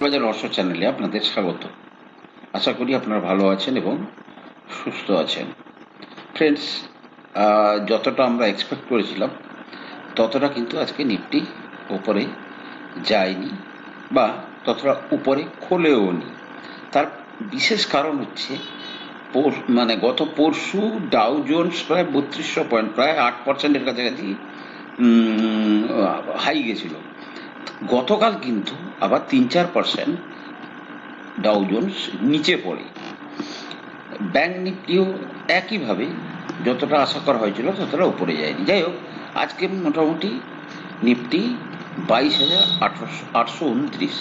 বাজার রহস্য চ্যানেলে আপনাদের স্বাগত। আশা করি আপনারা ভালো আছেন এবং সুস্থ আছেন। ফ্রেন্ডস যতটা আমরা এক্সপেক্ট করেছিলাম, ততটা কিন্তু আজকে নিফটি উপরে যায়নি বা ততটা উপরে খোলেও নি তার বিশেষ কারণ হচ্ছে মানে গত পরশু ডাউ জোন্স প্রায় বত্রিশশো পয়েন্ট প্রায় আট পার্সেন্টের কাছাকাছি হাই গেছিল। গতকাল কিন্তু আবার তিন চার পার্সেন্ট ডাউ জোন্স নিচে পড়ে। ব্যাংক নিফটিও একইভাবে যতটা আশা করা হয়েছিল ততটা উপরে যায়নি। যাই হোক, আজকে মোটামুটি নিফটি বাইশ হাজার আঠারোশো, আটশো উনত্রিশ,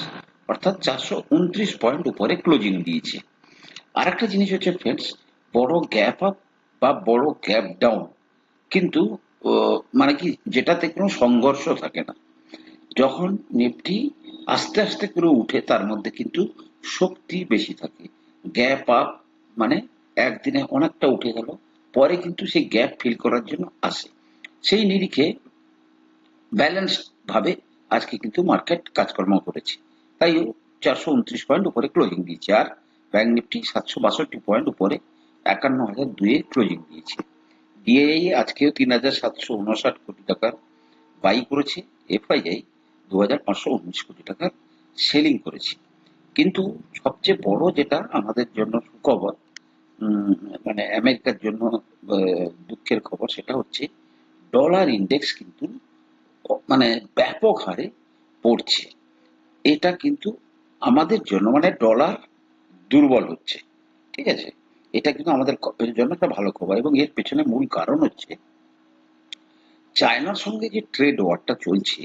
অর্থাৎ চারশো উনত্রিশ পয়েন্ট উপরে ক্লোজিং দিয়েছে। আর একটা জিনিস হচ্ছে ফ্রেন্ডস বড় গ্যাপ আপ বা বড় গ্যাপ ডাউন কিন্তু মানে কি, যেটাতে কোনো সংঘর্ষ থাকে না। যখন নিফটি আস্তে আস্তে করে উঠে, তার মধ্যে কিন্তু শক্তি বেশি থাকে। গ্যাপ আপ মানে একদিনে অনেকটা উঠে গেল, পরে কিন্তু সেই গ্যাপ ফিল করার জন্য আসে। সেই নিরিখে ব্যালেন্স ভাবে আজকে কিন্তু মার্কেট কাজকর্ম করেছে। তাই চারশো উনত্রিশ পয়েন্ট উপরে ক্লোজিং দিয়েছে, আর ব্যাংক নিফটি সাতশো বাষট্টি পয়েন্ট উপরে একান্ন হাজার দুয়ে ক্লোজিং দিয়েছে। ডিআই আজকেও তিন হাজার সাতশো উনষাট কোটি টাকার বাই করেছে এফআইআই কোটি টাকার সেলিং করেছি। কিন্তু সবচেয়ে বড় যেটা আমাদের জন্য সুখবর মানে আমেরিকার জন্য দুঃখের খবর সেটা হচ্ছে ডলার ইন্ডেক্স কিন্তু মানে ব্যাপক হারে পড়ছে। এটা কিন্তু আমাদের জন্য মানে ডলার দুর্বল হচ্ছে। ঠিক আছে? এটা কিন্তু আমাদের জন্য একটা ভালো খবর এবং এর পেছনে মূল কারণ হচ্ছে, চায়নার সঙ্গে যে ট্রেড ওয়ারটা চলছে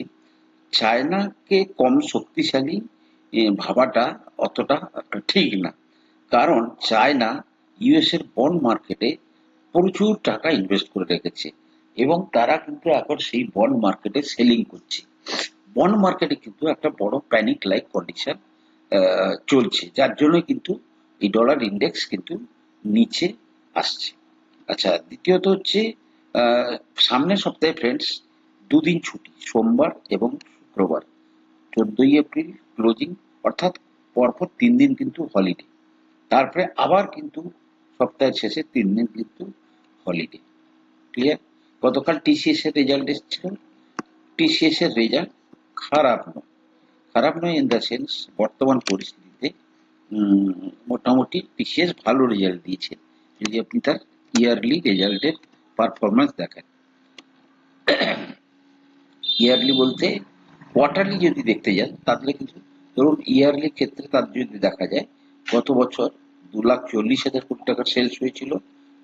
চায়নাকে কম শক্তিশালী ভাবাটা অতটা ঠিক না। কারণ চায়না ইউএস এর বন্ড মার্কেটে প্রচুর টাকা ইনভেস্ট করে রেখেছে এবং তারা কিন্তু এখন সেই বন্ড মার্কেটে সেলিং করছে। বন্ড মার্কেটে কিন্তু একটা বড় প্যানিক লাইক কন্ডিশন চলছে, যার জন্য কিন্তু এই ডলার ইন্ডেক্স কিন্তু নিচে আসছে। আচ্ছা দ্বিতীয়ত হচ্ছে সামনের সপ্তাহে ফ্রেন্ডস দুদিন ছুটি, সোমবার এবং শুক্রবার, চোদ্দই এপ্রিল ক্লোজিং অর্থাৎ পরপর তিন দিন কিন্তু হলিডে তারপরে আবার কিন্তু সপ্তাহের শেষে তিন দিন কিন্তু হলিডে ক্লিয়ার গতকাল টিসিএস এর রেজাল্ট এসেছিল। টিসিএস এর রেজাল্ট খারাপ নয়। খারাপ নয় ইন দ্য সেন্স বর্তমান পরিস্থিতিতে মোটামুটি টিসিএস ভালো রেজাল্ট দিয়েছে। যদি আপনি তার ইয়ারলি রেজাল্টের পারফরমেন্স দেখেন। ইয়ারলি বলতে কোয়ার্টারলি যদি দেখতে যান, তাহলে কিন্তু ধরুন ইয়ারলি ক্ষেত্রে তার যদি দেখা যায়, গত বছর দু লাখ চল্লিশ হাজার কোটি টাকার সেলস হয়েছিল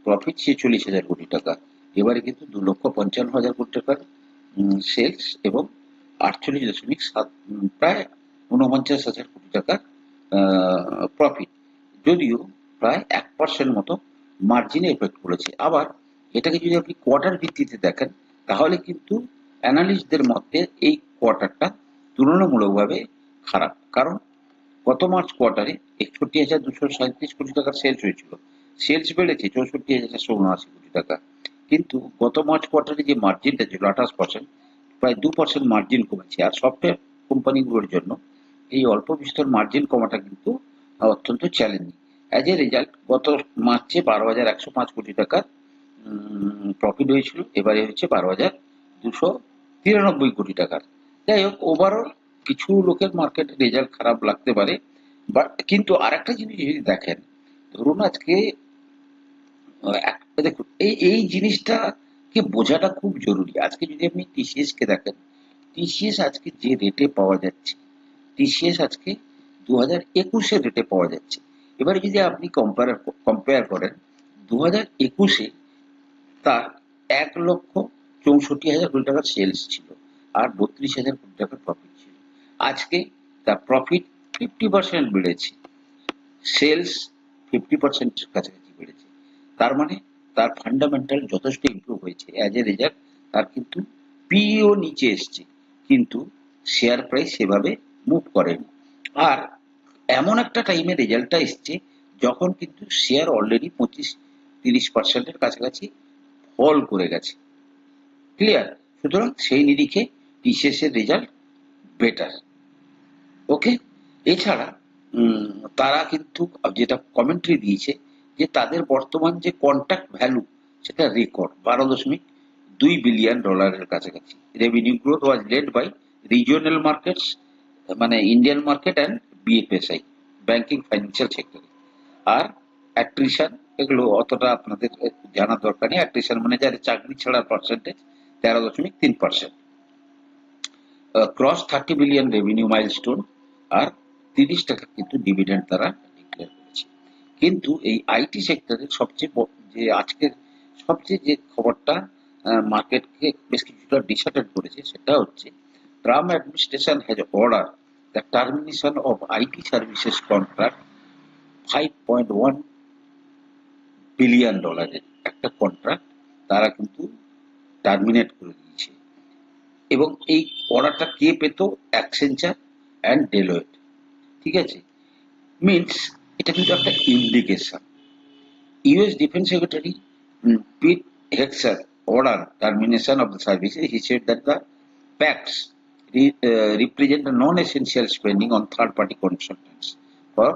প্রফিট ছেচল্লিশ হাজার কোটি টাকা। এবারে কিন্তু দু লক্ষ পঞ্চান্ন হাজার কোটি টাকার সেলস এবং আটচল্লিশ দশমিক সাত প্রায় উনপঞ্চাশ হাজার কোটি টাকার প্রফিট যদিও প্রায় এক পার্সেন্ট মতো মার্জিনে এফেক্ট করেছে। আবার এটাকে যদি আপনি কোয়ার্টার ভিত্তিতে দেখেন, তাহলে কিন্তু অ্যানালিস্টদের মধ্যে এই কোয়ার্টারটা তুলনামূলকভাবে খারাপ। কারণ গত মার্চ কোয়ার্টারে একষট্টি হাজার দুশো সাঁত্রিশ কোটি টাকার সেলস হয়েছিল। সেলস বেড়েছে চৌষট্টি হাজার চারশো উনআশি কোটি টাকা। কিন্তু গত মার্চ কোয়ার্টারে যে মার্জিনটা ছিল আঠাশ পার্সেন্ট প্রায় দু পার্সেন্ট মার্জিন কমেছে। আর সফটওয়্যার কোম্পানিগুলোর জন্য এই অল্প বিস্তর মার্জিন কমাটা কিন্তু অত্যন্ত চ্যালেঞ্জিং অ্যাজ এ রেজাল্ট গত মার্চে বারো হাজার একশো পাঁচ কোটি টাকার প্রফিট হয়েছিল। এবারে হচ্ছে বারো হাজার দুশো তিরানব্বই কোটি টাকার। যাই হোক ওভারঅল কিছু লোকের মার্কেট রেজাল্ট খারাপ লাগতে পারে বাট কিন্তু আরেকটা জিনিস যদি দেখেন, ধরুন আজকে দেখুন, এই এই জিনিসটাকে বোঝাটা খুব জরুরি। আজকে যদি আপনি টিসিএস কে দেখেন টিসিএস আজকে যে রেটে পাওয়া যাচ্ছে টিসিএস আজকে দু হাজার একুশের রেটে পাওয়া যাচ্ছে। এবারে যদি আপনি কম্পেয়ার কম্পেয়ার করেন দু হাজার একুশে তার এক লক্ষ চৌষট্টি হাজার কোটি টাকার সেলস ছিল। আর বত্রিশ হাজার কোটি টাকার প্রফিট ছিল। আজকে তার প্রফিট ফিফটি পার্সেন্ট বেড়েছে। সেলস ফিফটি পার্সেন্ট কাছাকাছি বেড়েছে। তার মানে তার ফান্ডামেন্টাল যথেষ্ট ইমপ্রুভ হয়েছে। অ্যাজ এ রেজাল্ট তার কিন্তু পিও নিচে এসছে। কিন্তু শেয়ার প্রাইস সেভাবে মুভ করেনি। আর এমন একটা টাইমে রেজাল্টটা এসছে যখন কিন্তু শেয়ার অলরেডি পঁচিশ তিরিশ পার্সেন্টের কাছাকাছি ফল করে গেছে। ক্লিয়ার সুতরাং সেই নিরিখে টিসিএস এর রেজাল্ট বেটার ওকে এছাড়া তারা কিন্তু, যেটা কমেন্ট্রি দিয়েছে, যে তাদের বর্তমান যে কন্ট্যাক্ট ভ্যালু সেটা রেকর্ড বারো দশমিক দুই বিলিয়ন ডলারের কাছাকাছি। Revenue growth was led by regional markets মানে Indian market and BFSI banking financial সেক্টরে আর অ্যাট্রিশন এগুলো অতটা আপনাদের জানার দরকার নেই। অ্যাট্রিশন মানে যাদের চাকরি ছাড়ার পার্সেন্টেজ তেরো দশমিক তিন percent cross thirty billion revenue milestone আর তিরিশ টাকা কিন্তু ডিভিডেন্ড তারা ডিক্লেয়ার করেছে। কিন্তু এই আইটি সেক্টরের সবচেয়ে যে আজকের সবচেয়ে যে খবরটা মার্কেটকে বেশ কিছুটা ডিসার্টেড করেছে, সেটা হচ্ছে Trump administration has order the termination of IT services contract five point one billion ডলারের একটা কন্ট্রাক্ট তারা কিন্তু টার্মিনেট করে এবং এই অর্ডারটা কে পেত? অ্যাকসেঞ্চার অ্যান্ড ডেলোয়েট ঠিক আছে? মিনস এটা কিন্তু একটা indication US defence secretary Pete Hegseth order termination of the service he said that the pacts represent non essential spending on third party consultants for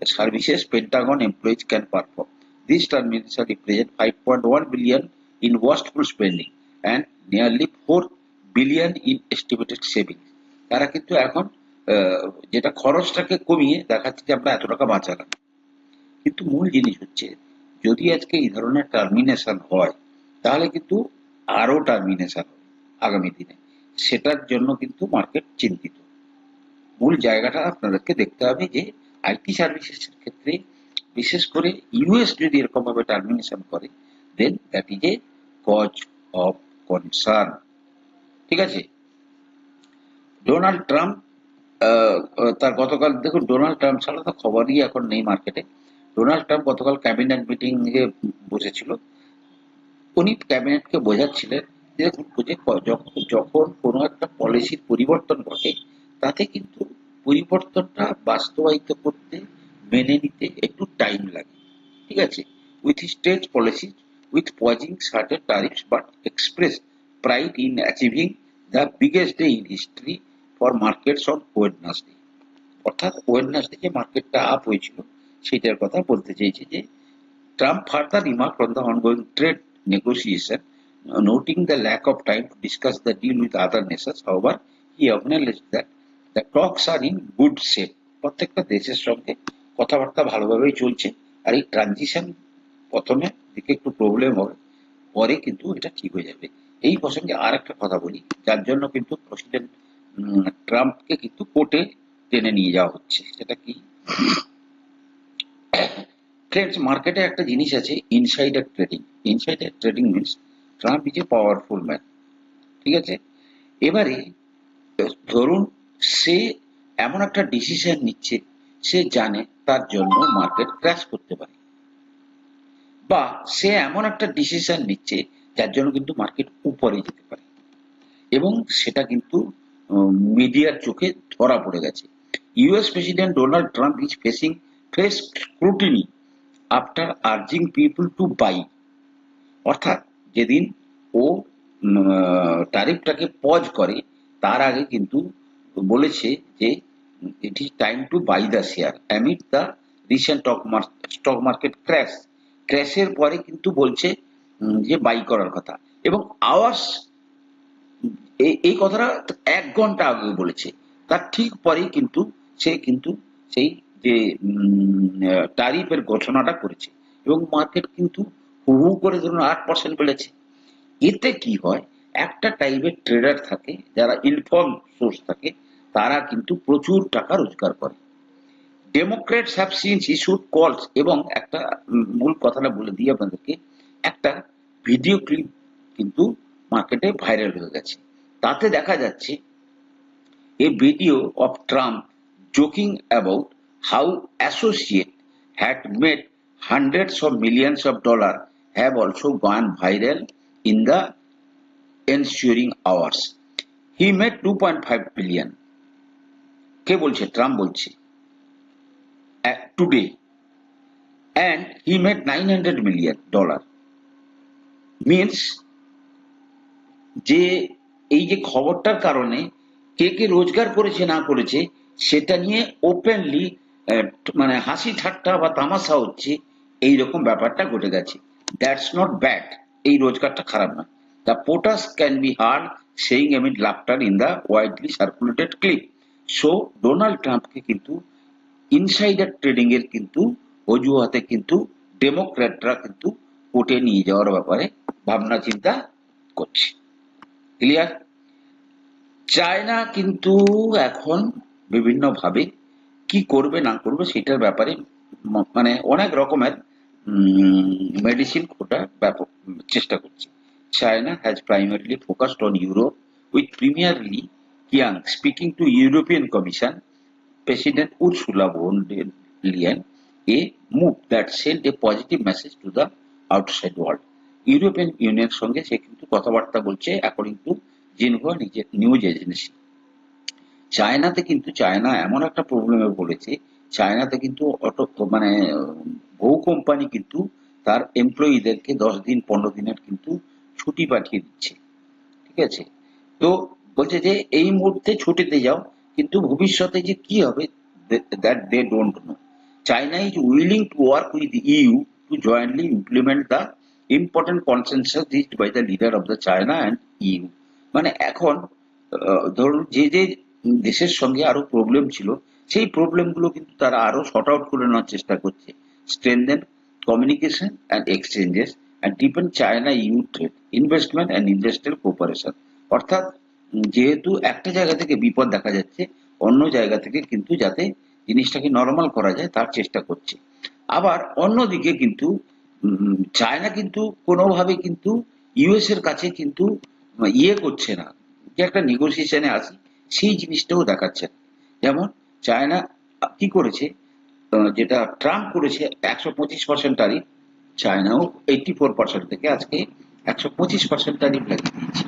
services Pentagon employees can perform this termination represent five point one billion in wasteful spending and nearly four billion in estimated saving তারা কিন্তু এখন যেটা খরচটাকে কমিয়ে দেখাচ্ছে যে আমরা এত টাকা বাঁচালাম। কিন্তু মূল জিনিস হচ্ছে, যদি আজকে এই ধরনের টার্মিনেশন হয়, তাহলে কিন্তু আরও টার্মিনেশন আগামী দিনে। সেটার জন্য কিন্তু মার্কেট চিন্তিত। মূল জায়গাটা আপনাদেরকে দেখতে হবে যে আইটি সার্ভিসেসের ক্ষেত্রে বিশেষ করে ইউএস যদি এরকম ভাবে টার্মিনেশন করে দেন that is a cause of concern ঠিক আছে? ডোনাল্ড ট্রাম্প তার গতকাল, দেখুন ডোনাল্ড ট্রাম্প ছাড়া তো খবরই এখন নেই মার্কেটে ডোনাল্ড ট্রাম্প গতকাল ক্যাবিনেট মিটিং এ বসেছিল। উনি ক্যাবিনেটকে বোঝাচ্ছিলেন যে যখন কোনো একটা পলিসির পরিবর্তন ঘটে, তাতে কিন্তু পরিবর্তনটা বাস্তবায়িত করতে, মেনে নিতে একটু টাইম লাগে। ঠিক আছে? With state policy with pausing certain tariffs but express pride in achieving the biggest day in history for markets on Wednesday অর্থাৎ ওয়েডনেসডে যে মার্কেটটা আপ হয়েছিল সেটার কথা বলতে চেয়েছে যে further remarked on the ongoing trade negotiation, uh, noting the lack of time to discuss the deal with other nations. However, he acknowledged that the talks are in good shape. প্রত্যেকটা দেশের সঙ্গে কথাবার্তা ভালোভাবেই চলছে আর এই ট্রানজিশন প্রথমে দিকে একটু প্রবলেম হবে পরে কিন্তু এটা ঠিক হয়ে যাবে এই প্রসঙ্গে আর একটা কথা বলি, যার জন্য কিন্তু প্রেসিডেন্ট ট্রাম্পকে কিন্তু কোর্টে টেনে নিয়ে যাওয়া হচ্ছে। সেটা কি? ফ্রেন্ডস মার্কেটে একটা জিনিস আছে insider trading insider trading means Trump is a powerful man ঠিক আছে? এবারে, ধরুন সে এমন একটা ডিসিশন নিচ্ছে, সে জানে তার জন্য মার্কেট ক্র্যাশ করতে পারে। বা সে এমন একটা ডিসিশন নিচ্ছে যার জন্য কিন্তু মার্কেট উপরে যেতে পারে। এবং সেটা কিন্তু মিডিয়ার চোখে ধরা পড়ে গেছে। US president Donald Trump is facing fresh scrutiny after urging people to buy অর্থাৎ যেদিন ও তারিফটাকে পজ করে, তার আগে কিন্তু বলেছে যে it is time to buy the share amid the recent stock market crash ক্র্যাশের পরে কিন্তু বলছে যে বাই করার কথা। এবং আওয়ার্স এই কথাটা এক ঘণ্টা আগে বলেছে। তার ঠিক পরেই কিন্তু সে কিন্তু সেই যে টারিফের ঘোষণাটা করেছে। এবং মার্কেট কিন্তু হু হু করে ধরুন আট পার্সেন্ট বেড়েছে। এতে কি হয়? একটা টাইপের ট্রেডার থাকে, যারা ইনফর্ম সোর্স থাকে, তারা কিন্তু প্রচুর টাকা রোজগার করে। ডেমোক্রেটস হ্যাভ সিন্স ইস্যুড কলস এবং একটা মূল কথাটা বলে দিই আপনাদেরকে। একটা ভিডিও ক্লিপ কিন্তু মার্কেটে ভাইরাল হয়ে গেছে। তাতে দেখা যাচ্ছে a video of Trump joking about how associate had made hundreds of millions of dollar have also gone viral in the ensuing hours. He made two point five billion. কে বলছে? Trump বলছে। Today. And he made nine hundred million dollar. Means যে এই যে খবরটার কারণে কে কে রোজগার করেছে, না করেছে, সেটা নিয়ে ওপেনলি মানে হাসি ঠাট্টা বা তামাশা হচ্ছে, এইরকম ব্যাপারটা ঘটে গেছে। দ্যাটস নট ব্যাড এই রোজগারটা খারাপ না the POTUS can be heard saying amid laughter in the widely circulated clip so Donald ট্রাম্পকে কিন্তু ইনসাইডার ট্রেডিং এর কিন্তু অজুহাতে কিন্তু ডেমোক্র্যাটরা কিন্তু কোর্টে নিয়ে যাওয়ার ব্যাপারে ভাবনা চিন্তা করছে। ক্লিয়ার চায়না কিন্তু এখন বিভিন্ন ভাবে কি করবে, না করবে সেটার ব্যাপারে মানে অনেক রকমের মেডিসিন ওটা ব্যাপক চেষ্টা করছে। China has primarily focused on Europe with premier Li Qiang speaking to European Commission president von der Leyen, a move that sent a positive message to the outside world. European ইউনিয়নের সঙ্গে সে কিন্তু কথাবার্তা বলছে according to Xinhua news agency চায়নাতে কিন্তু China এমন একটা প্রবলেমে পড়েছে চায়নাতে কিন্তু অটো মানে বহু কোম্পানি কিন্তু তার এমপ্লয়ীদেরকে দশ দিন, পনেরো দিনের কিন্তু ছুটি পাঠিয়ে দিচ্ছে। ঠিক আছে? তো বলছে যে এই মুহূর্তে ছুটিতে যাও, কিন্তু ভবিষ্যতে যে কি হবে that they don't know China is willing to work with EU to jointly implement the important consensus reached by the leader of the China and EU মানে এখন ধরুন যে যে দেশের সঙ্গে আরও প্রবলেম ছিল, সেই প্রবলেমগুলো কিন্তু তারা আরও শর্ট আউট করে নেওয়ার চেষ্টা করছে। Strengthen communication and exchanges and depend China EU trade investment and industrial cooperation অর্থাৎ যেহেতু একটা জায়গা থেকে বিপদ দেখা যাচ্ছে, অন্য জায়গা থেকে কিন্তু যাতে জিনিসটাকে নর্মাল করা যায়, তার চেষ্টা করছে। আবার অন্যদিকে কিন্তু চায়না কিন্তু কোনোভাবে কিন্তু ইউএস এর কাছে কিন্তু ইয়ে করছে না। যে একটা নেগোসিয়েশনে আসি সেই জিনিসটাও দেখাচ্ছে। যেমন চায়না কি করেছে? যেটা ট্রাম্প করেছে একশো পঁচিশ পার্সেন্ট তারিখ চায়নাও এইটি ফোর পার্সেন্ট থেকে আজকে একশো পঁচিশ পার্সেন্ট তারিখ লাগিয়ে দিয়েছে।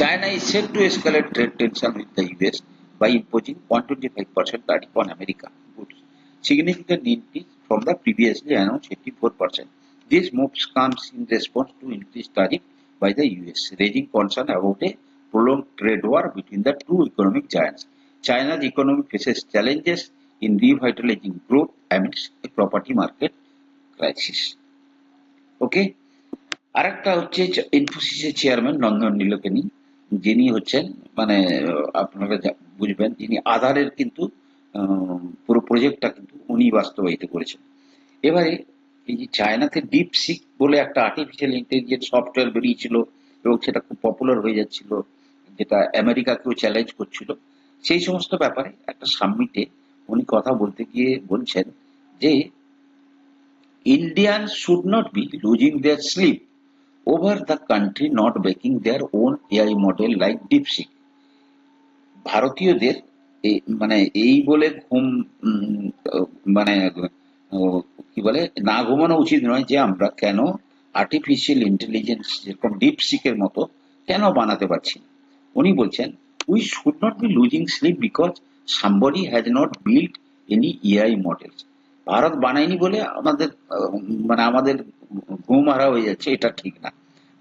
China is set to escalate trade tension with the US by imposing 125% tariff on American goods, significant increase from the previously announced 84%. This move comes in response to increased tariff by the US, raising concern about a prolonged trade war between the two economic giants. China's economy faces challenges in revitalizing growth amidst a property market crisis. Okay? আরেকটা হচ্ছে ইনফোসিসের chairman নন্দন নীলকেনি যিনি হচ্ছেন মানে আপনারা বুঝবেন যিনি আধারের কিন্তু পুরো প্রজেক্টটা কিন্তু উনি বাস্তবায়িত করেছেন এবারে এই যে চায়নাতে ডিপ সিক বলে একটা আর্টিফিশিয়াল ইন্টেলিজেন্স সফটওয়্যার বেরিয়েছিল এবং সেটা খুব পপুলার হয়ে যাচ্ছিল, যেটা আমেরিকাকেও চ্যালেঞ্জ করছিল, সেই সমস্ত ব্যাপারে একটা সামিটে উনি কথা বলতে গিয়ে বলছেন যে, Indians should not be losing their sleep over the country not making their own AI model like DeepSeek. ভারতীয়দের মানে এই বলে ঘুম মানে কি বলে, না ঘুমানো উচিত নয় যে আমরা কেন আর্টিফিশিয়াল ইন্টেলিজেন্স যেরকম ডিপ ডিপসিকের মতো কেন বানাতে পারছি। উনি বলছেন we should not be losing sleep because somebody has not build any AI models Bharat বানায়নি বলে আমাদের মানে আমাদের ঘুম হারা হয়ে যাচ্ছে, এটা ঠিক না।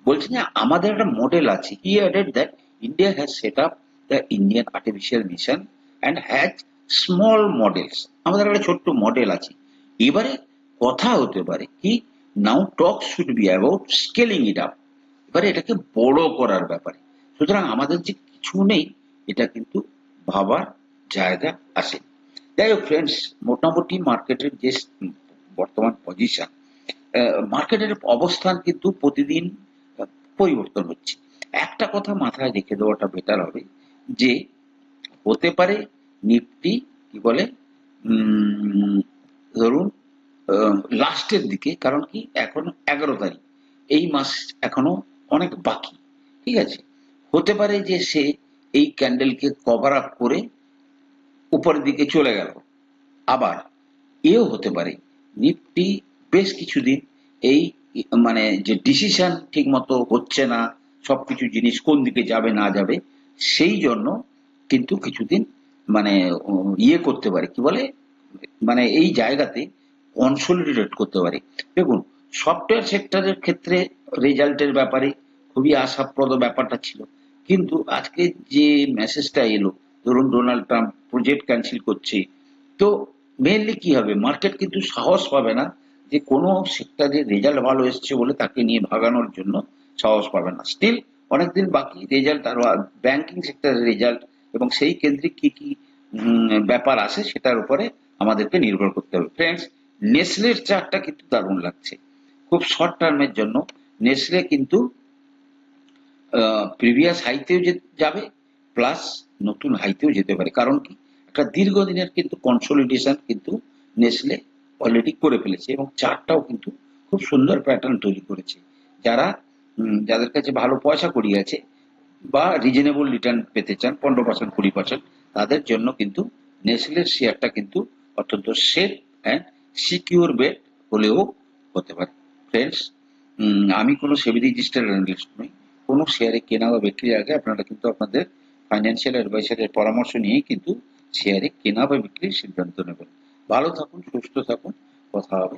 বলছেন যে, আমাদের একটা মডেল আছে he added that India has set up the Indian artificial mission and has small models আমাদের একটা ছোট্ট মডেল আছে। এবারে কথা হতে পারে কি নাও talk should be about scaling it up এবারে এটাকে বড় করার ব্যাপারে। সুতরাং আমাদের যে কিছু নেই, এটা কিন্তু ভাবার জায়গা আছে। যাই হোক ফ্রেন্ডস মোটামুটি মার্কেটের যে বর্তমান পজিশন মার্কেটের অবস্থান কিন্তু প্রতিদিন পরিবর্তন হচ্ছে। একটা কথা মাথায় রেখে দেওয়াটা বেটার হবে যে হতে পারে, নিফটি, কি বলে ধরুন লাস্টের দিকে, কারণ কি, এখন এগারো তারিখ। এই মাস এখনও অনেক বাকি, ঠিক আছে? হতে পারে যে সে এই ক্যান্ডেলকে কভার আপ করে উপরের দিকে চলে গেল। আবার এও হতে পারে, নিফটি বেশ কিছুদিন এই মানে যে ডিসিশন ঠিক মতো হচ্ছে না, সবকিছু জিনিস কোন দিকে যাবে, না যাবে, সেই জন্য কিন্তু কিছুদিন মানে ইয়ে করতে পারে, কি বলে? মানে এই জায়গাতে কনসোলিডেট করতে পারে। দেখুন সফটওয়্যার সেক্টরের ক্ষেত্রে রেজাল্টের ব্যাপারে খুবই আশাপ্রদ ব্যাপারটা ছিল। কিন্তু আজকে যে মেসেজটা এলো, ধরুন ডোনাল্ড ট্রাম্প প্রজেক্ট ক্যান্সেল করছে, তো মেনলি কি হবে? মার্কেট কিন্তু সাহস পাবে না যে কোনো সেক্টরে রেজাল্ট ভালো এসছে বলে তাকে নিয়ে ভাগানোর জন্য সাহস পাবে না। স্টিল অনেকদিন বাকি রেজাল্ট আরও ব্যাংকিং সেক্টরের রেজাল্ট এবং সেই কেন্দ্রিক কি কি ব্যাপার আছে সেটার উপরে আমাদেরকে নির্ভর করতে হবে। ফ্রেন্ডস নেসলের চার্টটা কিন্তু দারুণ লাগছে। খুব শর্ট টার্মের জন্য নেসলে কিন্তু প্রিভিয়াস হাইতেও যাবে প্লাস নতুন হাইতেও যেতে পারে। কারণ কি? একটা দীর্ঘদিনের কিন্তু কনসলিডেশন কিন্তু নেসলে অলরেডি করে ফেলেছে এবং চারটাও কিন্তু খুব সুন্দর প্যাটার্ন তৈরি করেছে। যারা যাদের কাছে ভালো পয়সা কড়ি আছে বা রিজনেবল রিটার্ন পেতে চান, পনেরো পার্সেন্ট কুড়ি পার্সেন্ট তাদের জন্য কিন্তু নেসলের শেয়ারটা কিন্তু অত্যন্ত সেফ অ্যান্ড সিকিউর বেট হলেও হতে পারে। ফ্রেন্ডস আমি কোনো সেবি রেজিস্টার অ্যানালিস্ট নই। কোনো শেয়ারে কেনা বা বিক্রির আগে আপনারা কিন্তু আপনাদের ফাইন্যান্সিয়াল অ্যাডভাইসারের পরামর্শ নিয়েই কিন্তু শেয়ারে কেনা বা বিক্রির সিদ্ধান্ত নেবেন। ভালো থাকুন, সুস্থ থাকুন, কথা হবে।